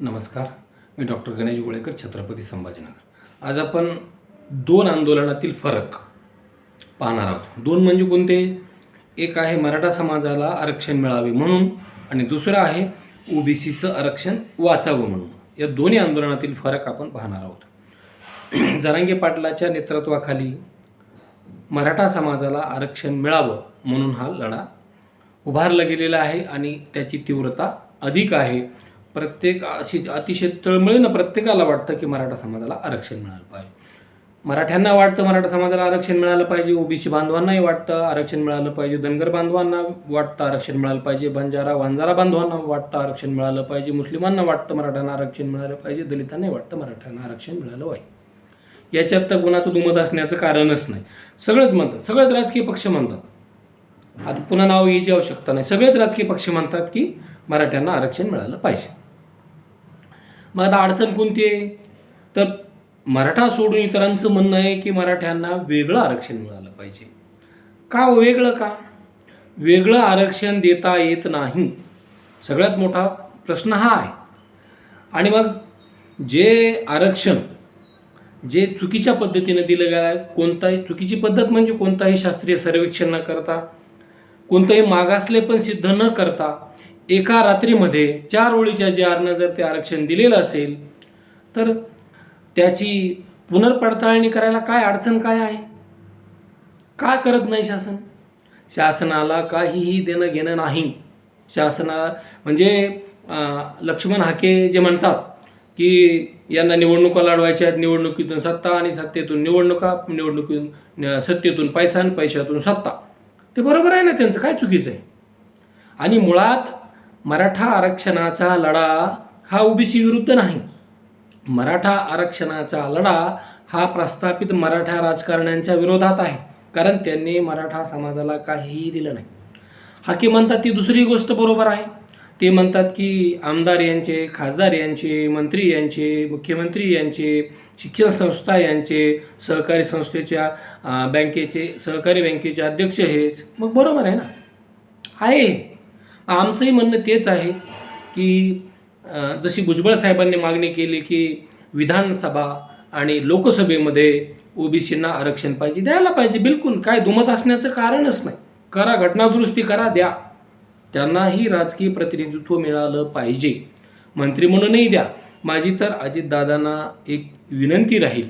नमस्कार. मी डॉक्टर गणेश गोळेकर छत्रपती संभाजीनगर. आज आपण दोन आंदोलनातील फरक पाहणार आहोत. दोन म्हणजे कोणते? एक आहे मराठा समाजाला आरक्षण मिळावे म्हणून आणि दुसरं आहे ओबीसीचं आरक्षण वाचावं म्हणून. या दोन्ही आंदोलनातील फरक आपण पाहणार आहोत. जरांगे पाटलाच्या नेतृत्वाखाली मराठा समाजाला आरक्षण मिळावं म्हणून हा लढा उभारला गेलेला आहे आणि त्याची तीव्रता अधिक आहे. प्रत्येक अशी अतिशय तळमळीनं प्रत्येकाला वाटतं की मराठा समाजाला आरक्षण मिळालं पाहिजे. मराठ्यांना वाटतं मराठा समाजाला आरक्षण मिळालं पाहिजे ओबीसी बांधवांनाही वाटतं आरक्षण मिळालं पाहिजे धनगर बांधवांना वाटतं आरक्षण मिळालं पाहिजे बंजारा वांजारा बांधवांना वाटतं आरक्षण मिळालं पाहिजे मुस्लिमांना वाटतं मराठ्यांना आरक्षण मिळालं पाहिजे दलितांनाही वाटतं मराठ्यांना आरक्षण मिळालं पाहिजे. याच्यात तर कोणाचं दुमत असण्याचं कारणच नाही. सगळंच म्हणतात सगळेच राजकीय पक्ष म्हणतात. आता पुन्हा नाव यायची आवश्यकता नाही. सगळेच राजकीय पक्ष म्हणतात की मराठ्यांना आरक्षण मिळालं पाहिजे. मग आता अडचण कोणती आहे? तर मराठा सोडून इतरांचं म्हणणं आहे की मराठ्यांना वेगळं आरक्षण मिळालं पाहिजे. का हो वेगळं का? वेगळं आरक्षण देता येत नाही. सगळ्यात मोठा प्रश्न हा आहे. आणि मग जे आरक्षण जे चुकीच्या पद्धतीनं दिलं गेलं आहे कोणताही चुकीची पद्धत म्हणजे कोणताही शास्त्रीय सर्वेक्षण न करता कोणतंही मागासले पण सिद्ध न करता एका रात्रीमध्ये चार ओळीच्या जे आरनं जर ते आरक्षण दिलेलं असेल तर त्याची पुनर्पडताळणी करायला काय अडचण काय आहे? का करत नाही शासन? शासनाला काहीही देणं घेणं नाही. शासना म्हणजे लक्ष्मण हाके जे म्हणतात की यांना निवडणुका लढवायच्या आहेत निवडणुकीतून सत्ता आणि सत्तेतून निवडणुका निवडणुकीतून सत्तेतून पैसा आणि पैशातून सत्ता. ते बरोबर आहे ना त्यांचं? काय चुकीचं आहे? आणि मुळात मराठा आरक्षणाचा लढा हा ओबीसी विरुद्ध नाही. मराठा आरक्षणाचा लढा हा प्रस्थापित मराठा राजकारण्यांच्या विरोधात आहे कारण त्यांनी मराठा समाजाला काहीही दिलं नाही. हाकी म्हणतात ती दुसरी गोष्ट बरोबर आहे. ते म्हणतात की आमदार यांचे खासदार यांचे मंत्री यांचे मुख्यमंत्री यांचे शिक्षण संस्था यांचे सहकारी संस्थेच्या बँकेचे सहकारी बँकेचे अध्यक्ष हेच मग बरोबर आहे ना? आहे. आमचंही म्हणणं तेच आहे की जशी भुजबळ साहेबांनी मागणी केली की विधानसभा आणि लोकसभेमध्ये ओबीसींना आरक्षण पाहिजे द्यायला पाहिजे बिलकुल. काय दुमत असण्याचं कारणच नाही. करा घटनादुरुस्ती करा द्या. त्यांनाही राजकीय प्रतिनिधित्व मिळालं पाहिजे. मंत्री म्हणूनही द्या. माझी तर अजितदादांना एक विनंती राहील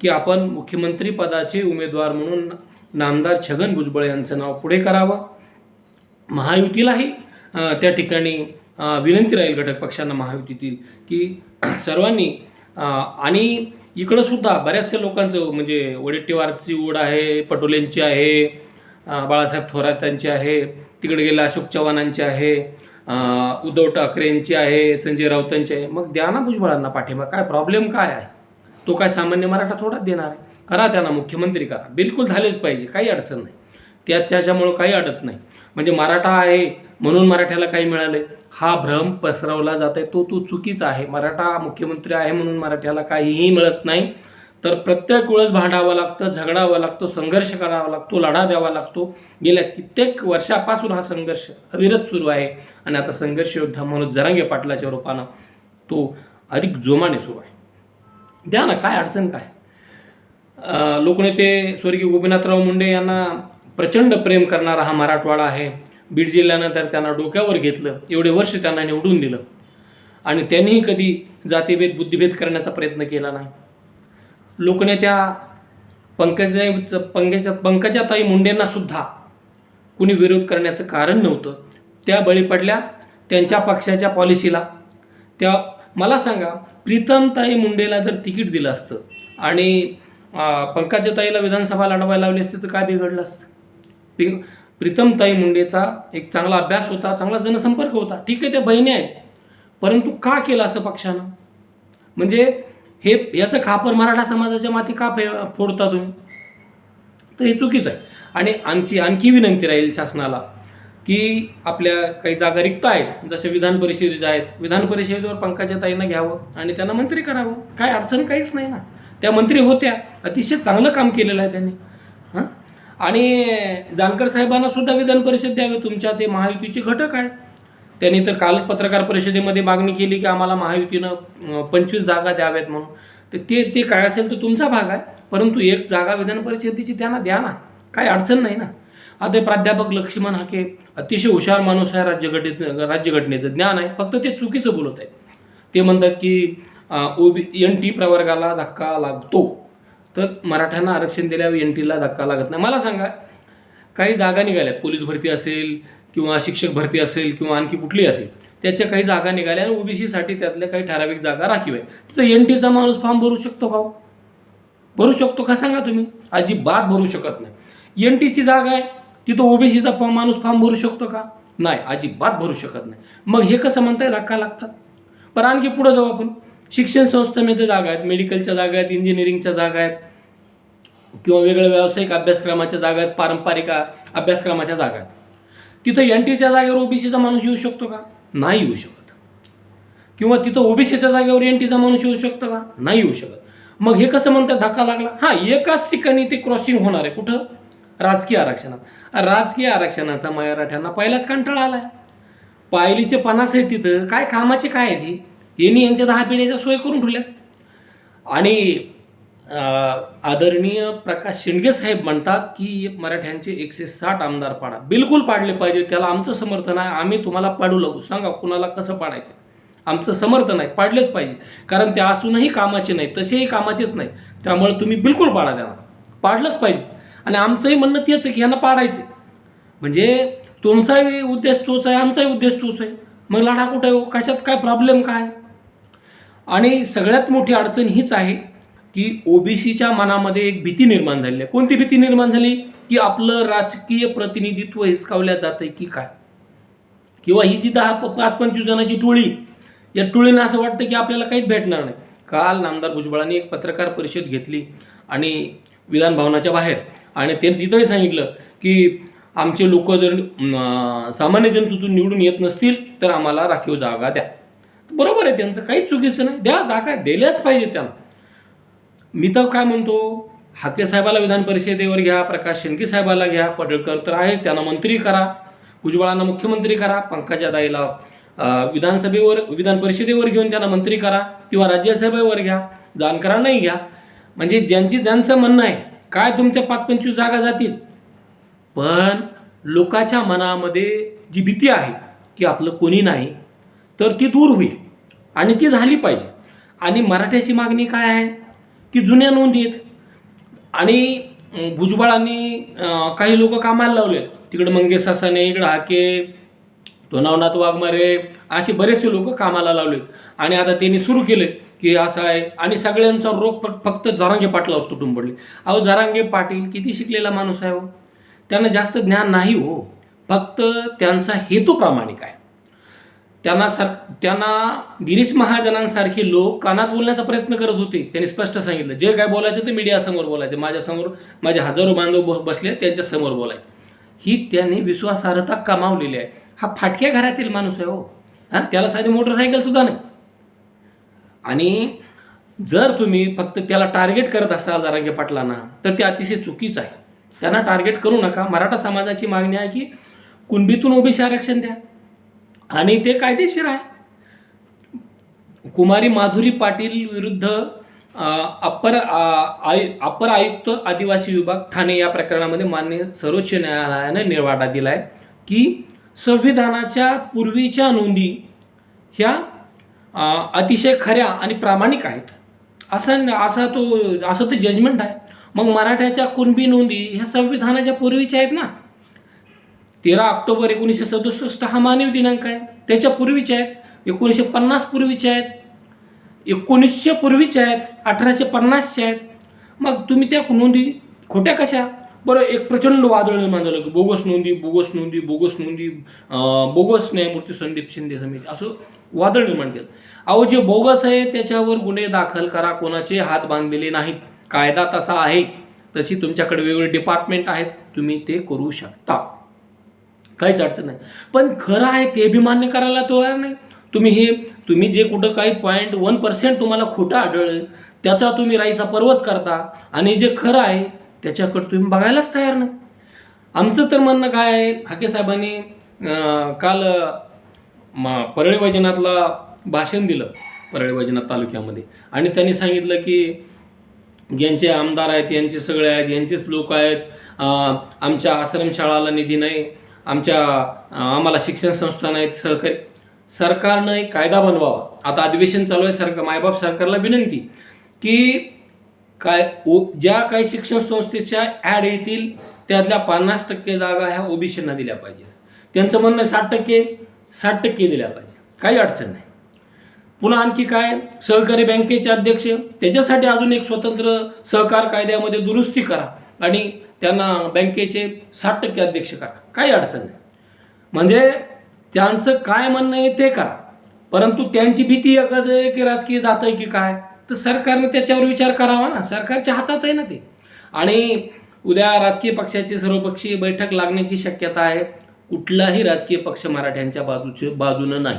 की आपण मुख्यमंत्रीपदाचे उमेदवार म्हणून नामदार छगन भुजबळ यांचं नाव पुढे करावं. महायुतीलाही त्या ठिकाणी विनंती राहील घटक पक्षांना महायुतीतील की सर्वांनी आणि इकडंसुद्धा बऱ्याचशा लोकांचं म्हणजे वडेट्टीवारची ओढ आहे पटोलेंची आहे बाळासाहेब थोरातांची आहे तिकडे गेले अशोक चव्हाणांची आहे उद्धव ठाकरेंची आहे संजय राऊतांची आहे. मग द्या ना भुजबळांना पाठिंबा. काय प्रॉब्लेम काय आहे? तो काय सामान्य मराठा थोडाच देणार आहे? करा त्यांना मुख्यमंत्री करा. बिलकुल झालेच पाहिजे. काही अडचण नाही. त्या त्याच्यामुळं काही अडत नाही. म्हणजे मराठा आहे म्हणून मराठ्याला काही मिळालं हा भ्रम पसरवला जात आहे तो तो चुकीचा आहे. मराठा मुख्यमंत्री आहे म्हणून मराठ्याला काहीही मिळत नाही. तर प्रत्येक वेळेस भांडावं लागतं झगडावं लागतं संघर्ष करावा लागतो लढा द्यावा लागतो. गेल्या कित्येक वर्षापासून हा संघर्ष अविरत सुरू आहे. आणि आता संघर्ष योद्धा म्हणून जरांगे पाटलाच्या रूपानं तो अधिक जोमाने सुरू आहे. द्या ना काय अडचण काय? लोकनेते स्वर्गीय गोपीनाथराव मुंडे यांना प्रचंड प्रेम करणारा हा मराठवाडा आहे. बीड जिल्ह्यानंतर त्यांना डोक्यावर घेतलं एवढे वर्ष त्यांना निवडून दिलं. आणि त्यांनीही कधी जातीभेद बुद्धिभेद करण्याचा प्रयत्न केला नाही. लोकनेत्या पंकजा पंकजा पंकजाताई मुंडेंना सुद्धा कुणी विरोध करण्याचं कारण नव्हतं. त्या बळी पडल्या त्यांच्या पक्षाच्या पॉलिसीला. त्या मला सांगा प्रीतमताई मुंडेला जर तिकीट दिलं असतं आणि पंकजाताईला विधानसभा लढवायला लावली असती तर काय बिघडलं असतं? प्रीतमताई मुंडेचा एक चांगला अभ्यास होता चांगला जनसंपर्क होता. ठीक आहे त्या बहिणी आहेत. परंतु का केलं असं पक्षानं? म्हणजे हे याचं खापर मराठा समाजाच्या माती का फे फोडता तुम्ही? तर हे चुकीचं आहे. आणि आमची आणखी विनंती राहील शासनाला की आपल्या काही जागा रिक्त आहेत. जसे विधान परिषदेच्या आहेत. विधान परिषदेवर पंकजा ताईंना घ्यावं आणि त्यांना मंत्री करावं. काय अडचण काहीच नाही ना. त्या मंत्री होत्या. अतिशय चांगलं काम केलेलं आहे त्यांनी. हां? आणि जानकर साहेबांना सुद्धा विधान परिषद द्यावे. तुमच्या ते महायुतीचे घटक आहेत. त्यांनी तर कालच पत्रकार परिषदेमध्ये मागणी केली की आम्हाला महायुतीनं पंचवीस जागा द्याव्यात म्हणून. तर ते ते काय असेल तर तुमचा भाग आहे. परंतु एक जागा विधान परिषदेची त्यांना द्या ना. काही अडचण नाही ना. आता प्राध्यापक लक्ष्मण हाके अतिशय हुशार माणूस आहे राज्यघटनेत राज्यघटनेचं ज्ञान आहे. फक्त ते चुकीचं बोलत आहेत. ते म्हणतात की ओ बी एन टी प्रवर्गाला धक्का लागतो. तर मराठ्यांना आरक्षण दिल्यावर एन टीला धक्का लागत नाही. मला सांगा काही जागा निघाल्या पोलीस भरती असेल किंवा शिक्षक भरती असेल किंवा आणखी कुठली असेल त्याच्या काही जागा निघाल्या आणि ओबीसीसाठी त्यातल्या काही ठराविक जागा राखीव आहे तिथं एन टीचा माणूस फॉर्म भरू शकतो का हो? भरू शकतो का सांगा तुम्ही? अजिबात भरू शकत नाही. एन टीची जागा आहे तिथं ओबीसीचा फॉर्म माणूस फॉर्म भरू शकतो का? नाही अजिबात भरू शकत नाही. मग हे कसं म्हणताय? धक्का लागतात. पण आणखी पुढं जाऊ आपण. शिक्षण संस्थेमध्ये जागा आहेत मेडिकलच्या जागा आहेत इंजिनिअरिंगच्या जागा आहेत किंवा वेगळ्या व्यावसायिक अभ्यासक्रमाच्या जागा आहेत पारंपरिक अभ्यासक्रमाच्या जागा आहेत. तिथं एन टीच्या जागेवर ओबीसीचा माणूस येऊ शकतो का? नाही येऊ शकत. किंवा तिथं ओबीसीच्या जागेवर एन टीचा माणूस येऊ शकतो का? नाही येऊ शकत. मग हे कसं म्हणतात? धक्का लागला. हां एकाच ठिकाणी ते क्रॉसिंग होणार आहे. कुठं? राजकीय आरक्षणात. राजकीय आरक्षणाचा मराठ्यांना पहिलाच कंटाळा आला आहे पायलीचे पन्नास आहेत तिथं. काय कामाचे काय आहे ती? यांनी यांच्या दहा पिण्याच्या सोय करून ठेवल्या. आणि आदरणीय प्रकाश शिंदे साहेब म्हणतात की मराठ्यांचे एकशे साठ आमदार पाडा. बिलकुल पाडले पाहिजे त्याला आमचं समर्थन आहे आम्ही तुम्हाला पाडू लागू. सांगा कुणाला कसं पाडायचं? आमचं समर्थन आहे पाडलेच पाहिजे. कारण त्या असूनही कामाचे नाही तसेही कामाचेच नाही. त्यामुळे तुम्ही बिलकुल पाडा त्यांना पाडलंच पाहिजे. आणि आमचंही म्हणणं तेच आहे की यांना पाडायचे. म्हणजे तुमचाही उद्देश तोच आहे आमचाही उद्देश तोच आहे. मग लढा कुठे हो? कशात काय प्रॉब्लेम काय? आणि सगळ्यात मोठी अडचण हीच आहे की ओबीसीच्या मनामध्ये एक भीती निर्माण झालेली आहे. कोणती भीती निर्माण झाली? की आपलं राजकीय प्रतिनिधित्व हिसकावल्या जातंय की काय? किंवा ही जी दहा प- पाच पंचवीस जणांची टोळी या टोळीनं असं वाटतं की आपल्याला काहीच भेटणार नाही. काल नामदार भुजबळांनी एक पत्रकार परिषद घेतली आणि विधान भवनाच्या बाहेर. आणि ते तिथंही सांगितलं की आमचे लोक जर सामान्य जनतेतून निवडून येत नसतील तर आम्हाला राखीव जागा द्या. बरोबर आहे त्यांचं काहीच चुकीचं नाही. द्या जागा दिल्याच पाहिजे त्यांना. मी तर काय म्हणतो हाके साहेबाला विधान परिषदेवर घ्या प्रकाश शेंडके साहेबाला घ्या पडळकर तर आहे त्यांना मंत्री करा भुजबळांना मुख्यमंत्री करा पंकजा दाईला विधानसभेवर विधान परिषदेवर घेऊन त्यांना मंत्री करा किंवा राज्यसभेवर घ्या जानकरांनाही घ्या. म्हणजे ज्यांची ज्यांचं म्हणणं आहे काय तुमच्या पाच पंचवीस जागा जातील? पण लोकांच्या मनामध्ये जी भीती आहे की आपलं कोणी नाही तर ती दूर होईल. आणि ती झाली पाहिजे. आणि मराठ्याची मागणी काय आहे? की जुन्या नोंदी आहेत आणि भुजबळांनी काही लोक कामाला लावले तिकडं मंगेश सासाने इकडं हाके धोनावनाथ वाघमारे असे बरेचसे लोक कामाला लावलेत. आणि आता त्यांनी सुरू केले की असं आहे. आणि सगळ्यांचा रोग फक्त जरांगे पाटलावर तुटून पडले. अहो जरांगे पाटील किती शिकलेला माणूस आहे हो. त्यांना जास्त ज्ञान नाही हो. फक्त त्यांचा हेतू प्रामाणिक आहे. त्यांना सर त्यांना गिरीश महाजनांसारखे लोक कानात बोलण्याचा प्रयत्न करत होते. त्यांनी स्पष्ट सांगितलं. जे काय बोलायचं ते मीडियासमोर बोलायचे. माझ्यासमोर माझे हजारो बांधव बसले त्यांच्यासमोर बोलायचे. ही त्यांनी विश्वासार्हता कमावलेली आहे. हा फाटक्या घरातील माणूस आहे हो. हां त्याला साधी मोटरसायकलसुद्धा नाही. आणि जर तुम्ही फक्त त्याला टार्गेट करत असाल जरांगे पाटलांना तर ते अतिशय चुकीचं आहे. त्यांना टार्गेट करू नका. मराठा समाजाची मागणी आहे की कुणबीतून ओबीसी आरक्षण द्या. आणि ते कायदेशीर आहे. कुमारी माधुरी पाटील विरुद्ध अपर आय अपर आयु आयुक्त आदिवासी विभाग ठाणे या प्रकरणामध्ये मान्य सर्वोच्च न्यायालयानं निर्वाडा दिला आहे की संविधानाच्या पूर्वीच्या नोंदी ह्या अतिशय खऱ्या आणि प्रामाणिक आहेत. असं असा तो असं ते जजमेंट आहे. मग मराठ्याच्या कुणबी नोंदी ह्या संविधानाच्या पूर्वीच्या आहेत ना? तेरा ऑक्टोबर एकोणीसशे सदुसष्ट हा मानवी दिनांक आहे. त्याच्या पूर्वीचे आहेत. एकोणीसशे पन्नास पूर्वीचे आहेत. एकोणीसशे पूर्वीचे आहेत. अठराशे पन्नासचे आहेत. मग तुम्ही त्या नोंदी खोट्या कशा? बरं एक प्रचंड वादळ निर्माण झालं. की बोगस नोंदी बोगस नोंदी बोगस नोंदी बोगस न्यायमूर्ती संदीप शिंदे समिती. असं वादळ निर्माण केलं. अहो जे बोगस आहे त्याच्यावर गुन्हे दाखल करा. कोणाचे हात बांधलेले नाहीत. कायदा तसा आहे. तशी तुमच्याकडे वेगवेगळे डिपार्टमेंट आहेत. तुम्ही ते करू शकता. काहीच अडचण नाही. पण खरं आहे ते बी मान्य करायला तयार नाही. तुम्ही हे तुम्ही जे कुठं काही पॉईंट वन पर्सेंट तुम्हाला खोटं आढळलं त्याचा तुम्ही राईचा पर्वत करता आणि जे खरं आहे त्याच्याकडे तुम्ही बघायलाच तयार नाही. आमचं तर म्हणणं काय आहे हाके साहेबांनी काल मा परळी वैजनाथला भाषण दिलं परळी वैजनाथ तालुक्यामध्ये. आणि त्यांनी सांगितलं की यांचे आमदार आहेत यांचे सगळे आहेत यांचेच लोक आहेत आमच्या आश्रमशाळाला निधी नाही आमच्या आम्हाला शिक्षण संस्था नाहीत सहकारी सरकारनं एक कायदा बनवावा. आता अधिवेशन चालू आहे सरकार मायबाप सरकारला विनंती की काय ओ ज्या काही शिक्षण संस्थेच्या ॲड येतील त्यातल्या पन्नास टक्के जागा ह्या ओबीसींना दिल्या पाहिजेत. त्यांचं म्हणणं आहे साठ टक्के साठ टक्के दिल्या पाहिजे काही अडचण नाही. पुन्हा आणखी काय सहकारी बँकेचे अध्यक्ष त्याच्यासाठी अजून एक स्वतंत्र सहकार कायद्यामध्ये दुरुस्ती करा. आणि त्यांना बँकेचे साठ टक्के अध्यक्ष करा. काही अडचण नाही. म्हणजे त्यांचं काय म्हणणं आहे ते करा. परंतु त्यांची भीती एकच आहे की राजकीय जात आहे की काय? तर सरकारने त्याच्यावर विचार करावा ना. सरकारच्या हातात आहे ना ते. आणि उद्या राजकीय पक्षाची सर्वपक्षीय बैठक लागण्याची शक्यता आहे. कुठलाही राजकीय पक्ष मराठ्यांच्या बाजूचे बाजूनं नाही.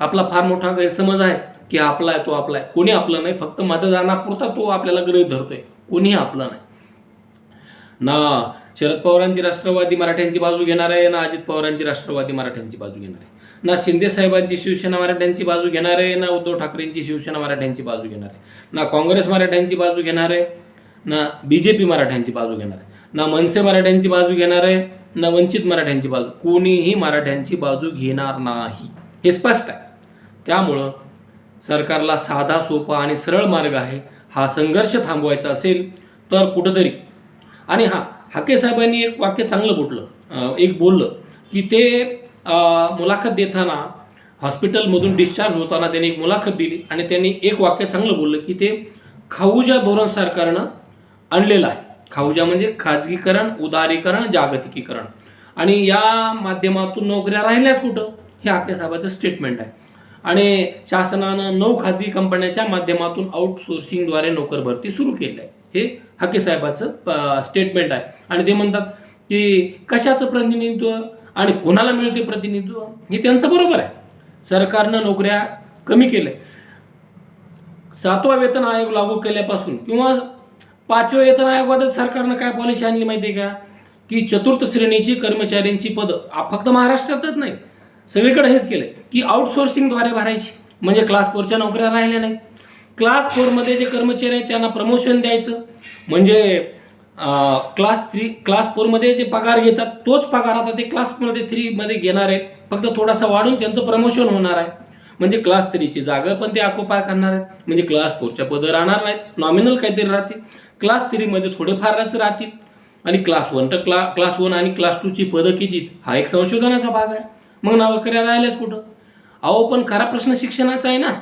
आपला फार मोठा गैरसमज आहे की आपला आहे तो आपला आहे. कोणी आपलं नाही. फक्त मतदानापुरता तो आपल्याला गृहीत धरतोय. कोणीही आपलं नाही. ना शरद पवारांची राष्ट्रवादी मराठ्यांची बाजू घेणार आहे ना अजित पवारांची राष्ट्रवादी मराठ्यांची बाजू घेणार आहे? ना शिंदे साहेबांची शिवसेना मराठ्यांची बाजू घेणार आहे ना उद्धव ठाकरेंची शिवसेना मराठ्यांची बाजू घेणार आहे? ना काँग्रेस मराठ्यांची बाजू घेणार आहे ना बी जे पी मराठ्यांची बाजू घेणार आहे? ना मनसे मराठ्यांची बाजू घेणार आहे ना वंचित मराठ्यांची बाजू कोणीही मराठ्यांची बाजू घेणार नाही. हे स्पष्ट आहे. त्यामुळं सरकारला साधा सोपा आणि सरळ मार्ग आहे. हा संघर्ष थांबवायचा असेल तर कुठंतरी आणि हां हाके साहेबांनी एक वाक्य चांगलं बोटलं. एक बोललं की ते मुलाखत देताना हॉस्पिटलमधून डिस्चार्ज होताना त्यांनी एक मुलाखत दिली आणि त्यांनी एक वाक्य चांगलं बोललं की ते खाऊजा धोरण सरकारनं आणलेलं आहे. खाऊजा म्हणजे खाजगीकरण उदारीकरण जागतिकीकरण. आणि या माध्यमातून नोकऱ्या राहिल्याच कुठं? हे हाके साहेबाचं स्टेटमेंट आहे. आणि शासनानं नऊ खाजगी कंपन्यांच्या माध्यमातून आउटसोर्सिंगद्वारे नोकर भरती सुरू केली आहे हे हाके साहेबाचं स्टेटमेंट आहे. आणि ते म्हणतात की कशाचं प्रतिनिधित्व आणि कोणाला मिळते प्रतिनिधित्व हे त्यांचं बरोबर आहे. सरकारनं नोकऱ्या कमी केल्या. सातवा वेतन आयोग लागू केल्यापासून किंवा पाचव्या वेतन आयोगातच सरकारनं काय पॉलिसी आणली माहिती आहे का? की चतुर्थ श्रेणीची कर्मचाऱ्यांची पदं फक्त महाराष्ट्रातच नाही सगळीकडे हेच केलं की आउटसोर्सिंगद्वारे भरायची म्हणजे क्लास फोरच्या नोकऱ्या राहिल्या नाही क्लास फोरमध्ये जे कर्मचारी आहेत त्यांना प्रमोशन द्यायचं. म्हणजे क्लास थ्री क्लास फोरमध्ये जे पगार घेतात तोच पगार आता ते क्लासमध्ये थ्रीमध्ये घेणार आहेत. फक्त थोडासा वाढून त्यांचं प्रमोशन होणार आहे. म्हणजे क्लास थ्रीची जागा पण ते आकोपा करणार आहेत. म्हणजे क्लास फोरच्या पदं राहणार नाहीत. नॉमिनल काहीतरी राहतील. क्लास थ्रीमध्ये थोडेफारच राहतील. आणि क्लास वन तर क्ला क्लास वन आणि क्लास टूची पदं किती हा एक संशोधनाचा भाग आहे. मग नावकऱ्या राहिल्याच कुठं? अहो पण खरा प्रश्न शिक्षणाचा आहे ना.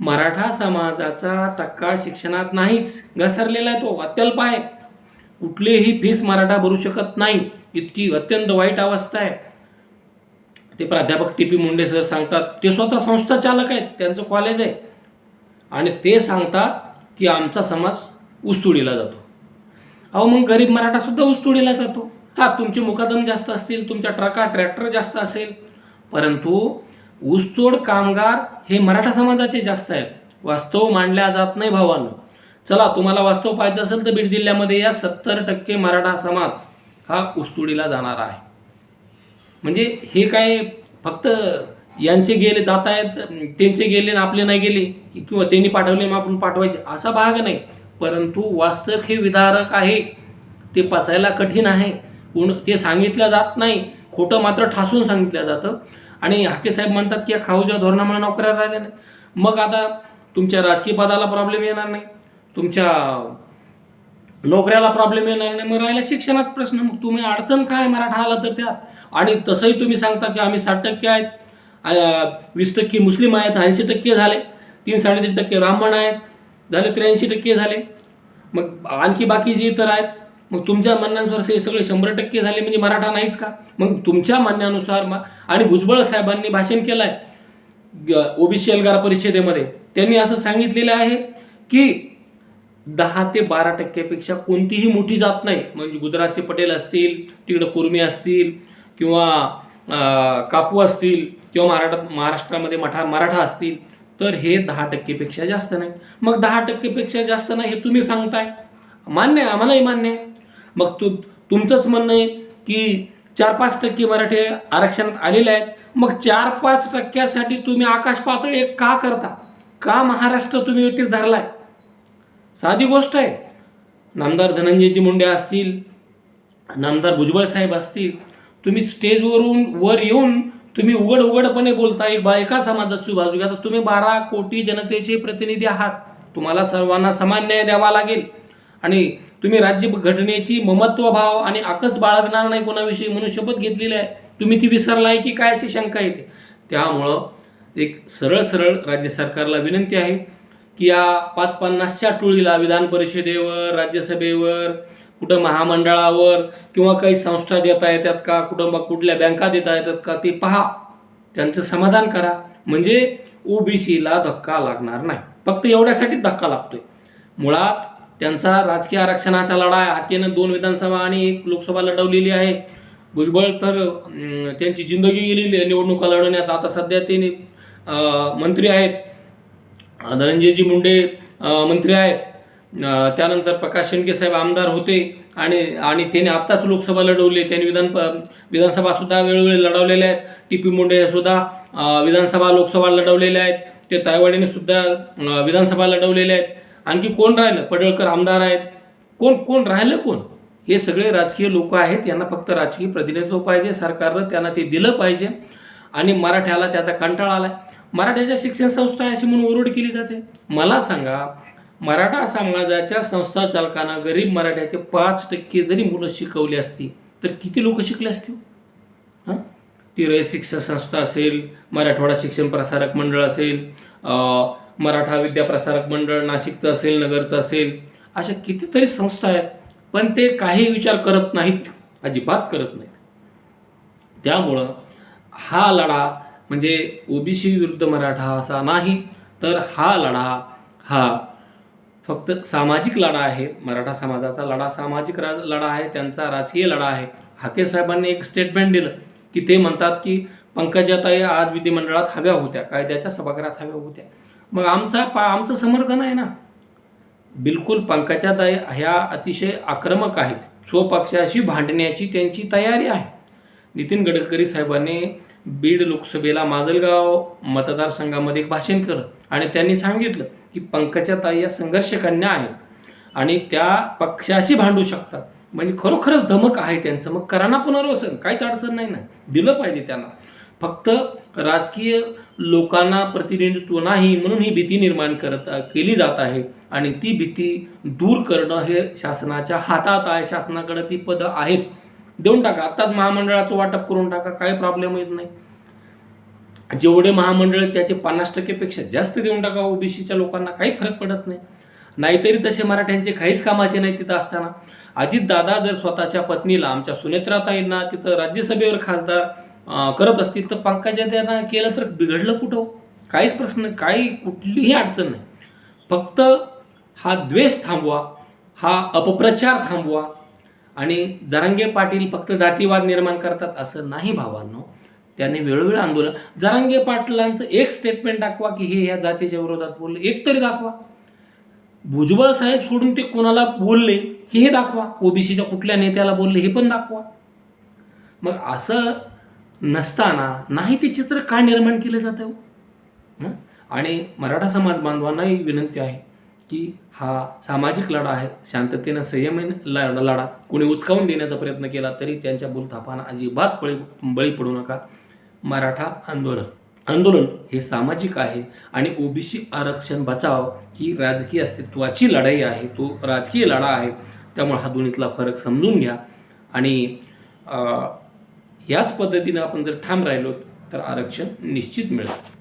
मराठा समाजाचा टक्का शिक्षणात नाहीच. घसरलेला आहे तो अत्यल्प आहे. कुठलीही फीस मराठा भरू शकत नाही. इतकी अत्यंत वाईट अवस्था आहे. ते प्राध्यापक टी पी मुंडे सर सांगतात ते स्वतः संस्था चालक आहेत त्यांचं कॉलेज आहे. आणि ते सांगतात की आमचा समाज उस्तुडीला जातो. अहो मग गरीब मराठासुद्धा उस्तुडीला जातो. हा तुमचे मुकादम जास्त असतील तुमच्या ट्रका ट्रॅक्टर जास्त असेल. परंतु ऊसतोड कामगार हे मराठा समाजाचे जास्त आहेत. वास्तव मांडल्या जात नाही भावानं. चला तुम्हाला वास्तव पाहायचं असेल तर बीड जिल्ह्यामध्ये या सत्तर टक्के मराठा समाज हा ऊसतोडीला जाणार आहे. म्हणजे हे काय फक्त यांचे गेले जात आहेत त्यांचे गेले आणि आपले नाही गेले किंवा त्यांनी पाठवले मग आपण पाठवायचे असा भाग नाही. परंतु वास्तव हे विदारक आहे. ते पचायला कठीण आहे. कोण ते सांगितलं जात नाही. खोटं मात्र ठासून सांगितलं जातं. आणि हाके साहेब म्हणतात की या खाऊच्या धोरणामुळे नोकऱ्या राहिल्या नाही मग आता तुमच्या राजकीय पदाला प्रॉब्लेम येणार नाही. तुमच्या नोकऱ्याला प्रॉब्लेम येणार नाही. मग राहिला शिक्षणात प्रश्न. मग तुम्ही अडचण काय मराठा आला तर त्यात? आणि तसंही तुम्ही सांगता की आम्ही साठ टक्के आहेत. वीस टक्के मुस्लिम आहेत. ऐंशी टक्के झाले. तीन साडेतीन टक्के ब्राह्मण आहेत. झाले त्र्याऐंशी टक्के झाले. मग आणखी बाकी जे इतर आहेत मग तुमच्या म्हणण्यानुसार हे सगळे शंभर टक्के झाले म्हणजे मराठा नाहीच का? मग तुमच्या म्हणण्यानुसार मग आणि भुजबळ साहेबांनी भाषण केलं आहे ओबीसी एल्गार परिषदेमध्ये. त्यांनी असं सांगितलेलं आहे की दहा ते बारा टक्क्यापेक्षा कोणतीही मोठी जात नाही. म्हणजे गुजरातचे पटेल असतील तिकडं कुर्मी असतील किंवा कापू असतील किंवा मराठा महाराष्ट्रामध्ये मठा मराठा असतील तर हे दहा टक्केपेक्षा जास्त नाही. मग दहा टक्केपेक्षा जास्त नाही हे तुम्ही सांगताय. मान्य आहे आम्हालाही मान्य आहे. मग तू तुमचंच म्हणणं आहे की चार पाच टक्के मराठी आरक्षणात आलेले आहेत. मग चार पाच टक्क्यासाठी तुम्ही आकाश पातळी एक का करता? का महाराष्ट्र तुम्ही एकटीच धरलाय? साधी गोष्ट आहे. नामदार धनंजयजी मुंडे असतील नामदार भुजबळ साहेब असतील तुम्ही स्टेजवरून वर येऊन तुम्ही उघड उघडपणे बोलता एक बा एका समाजाची बाजू घ्या तर तुम्ही बारा कोटी जनतेचे प्रतिनिधी आहात. तुम्हाला सर्वांना समान न्याय द्यावा लागेल. आणि तुम्ही राज्य घटनेची ममत्वभाव आणि आकस बाळगणार नाही कोणाविषयी म्हणून शपथ घेतलेली आहे. तुम्ही ती विसरला आहे की काय अशी शंका येते? त्यामुळं एक सरळ सरळ राज्य सरकारला विनंती आहे की या पाच पन्नासच्या टोळीला विधान परिषदेवर राज्यसभेवर कुठं महामंडळावर किंवा काही संस्था देता येतात का कुठं मग कुठल्या बँका देता येतात का ते पहा. त्यांचं समाधान करा. म्हणजे ओबीसीला धक्का लागणार नाही. फक्त एवढ्यासाठी धक्का लागतोय. मुळात त्यांचा राजकीय आरक्षणाचा लढा आहे. हातीनं दोन विधानसभा आणि एक लोकसभा लढवलेली आहे. भुजबळ तर त्यांची जिंदगी गेलेली आहे निवडणुका लढवण्यात. आता सध्या ते मंत्री आहेत. धनंजयजी मुंडे मंत्री आहेत. त्यानंतर प्रकाश शेंडके साहेब आमदार होते आणि आणि त्याने आत्ताच लोकसभा लढवली. त्यांनी विधान प विधानसभासुद्धा वेळोवेळी लढवलेल्या आहेत. टी पी मुंडेसुद्धा विधानसभा लोकसभा लढवलेल्या आहेत. ते तायवाडीने सुद्धा विधानसभा लढवलेल्या आहेत. आणखी कोण राहिलं? पडळकर आमदार आहेत. कोण कोण राहिलं कोण? हे सगळे राजकीय लोक आहेत. यांना फक्त राजकीय प्रतिनिधित्व पाहिजे. सरकारनं त्यांना ते दिलं पाहिजे. आणि मराठ्याला त्याचा कंटाळा आलाय. मराठ्याच्या शिक्षण संस्था आहे अशी म्हणून ओरड केली जाते. मला सांगा मराठा समाजाच्या संस्था चालकांना गरीब मराठ्याचे पाच टक्के जरी मुलं शिकवली असती तर किती लोक शिकले असतील? हां? ती रय शिक्षण संस्था असेल मराठवाडा शिक्षण प्रसारक मंडळ असेल मराठा विद्या प्रसारक मंडळ नाशिकचं असेल नगरचं असेल अशा कितीतरी संस्था आहेत पण ते काही विचार करत नाहीत अजिबात करत नाहीत. त्यामुळं हा लढा म्हणजे ओबीसी विरुद्ध मराठा असा नाही तर हा लढा हा फक्त सामाजिक लढा आहे मराठा समाजाचा लढा सामाजिक रा लढा आहे त्यांचा राजकीय लढा आहे. हाके साहेबांनी एक स्टेटमेंट दिलं की ते म्हणतात की पंकजाताई आज विधिमंडळात हव्या होत्या कायद्याच्या सभागृहात हव्या होत्या. मग आमचा पा आमचं समर्थन आहे ना. बिलकुल पंकजाताई ह्या अतिशय आक्रमक आहेत. स्वपक्षाशी भांडण्याची त्यांची तयारी आहे. नितीन गडकरी साहेबांनी बीड लोकसभेला माजलगाव मतदारसंघामध्ये एक भाषण केलं आणि त्यांनी सांगितलं की पंकजाताई या संघर्षकन्या आहेत आणि त्या पक्षाशी भांडू शकतात. म्हणजे खरोखरच धमक आहे त्यांचं. मग करा ना पुनर्वसन. काहीच अडचण नाही ना. दिलं पाहिजे त्यांना. फक्त राजकीय लोकांना प्रतिनिधित्व नाही म्हणून ही भीती निर्माण करत केली जात आहे. आणि ती भीती दूर करणं हे शासनाच्या हातात आहे. शासनाकडे ती पदं आहेत. देऊन टाका. आत्ताच महामंडळाचं वाटप करून टाका. काही प्रॉब्लेम येत नाही. जेवढे महामंडळ त्याचे पन्नास टक्केपेक्षा जास्त देऊन टाका. ओबीसीच्या लोकांना काही फरक पडत नाही. नाहीतरी तसे मराठ्यांचे काहीच कामाचे नाही तिथं असताना. अजितदादा जर स्वतःच्या पत्नीला आमच्या सुनेत्राताईंना तिथं राज्यसभेवर खासदार करत असतील तर पंकजा त्यांना केलं तर बिघडलं कुठं हो? काहीच प्रश्न काही कुठलीही अडचण नाही. फक्त हा द्वेष थांबवा हा अपप्रचार थांबवा आणि जरांगे पाटील फक्त जातीवाद निर्माण करतात असं नाही भावांनो. त्याने वेळोवेळी आंदोलन जरांगे पाटलांचं एक स्टेटमेंट दाखवा की हे ह्या जातीच्या विरोधात बोलले एक तरी दाखवा. भुजबळ साहेब सोडून ते कोणाला बोलले हे दाखवा. ओबीसीच्या कुठल्या नेत्याला बोलले हे पण दाखवा. मग असं नसताना नाही ते चित्र का निर्माण केलं जातं हो? हं? आणि मराठा समाज बांधवांनाही विनंती आहे की हा सामाजिक लढा आहे शांततेनं संयमीन लढा लढा कोणी उचकावून देण्याचा प्रयत्न केला तरी त्यांच्या बोलथापांना अजिबात बळी बळी पडू नका मराठा आंदोलन आंदोलन हे सामाजिक आहे आणि ओबीसी आरक्षण बचाव ही राजकीय अस्तित्वाची लढाई आहे तो राजकीय लढा आहे त्यामुळे हा दोन्हीतला फरक समजून घ्या आणि याच पद्धतीनं आपण जर ठाम राहिलो तर आरक्षण निश्चित मिळेल.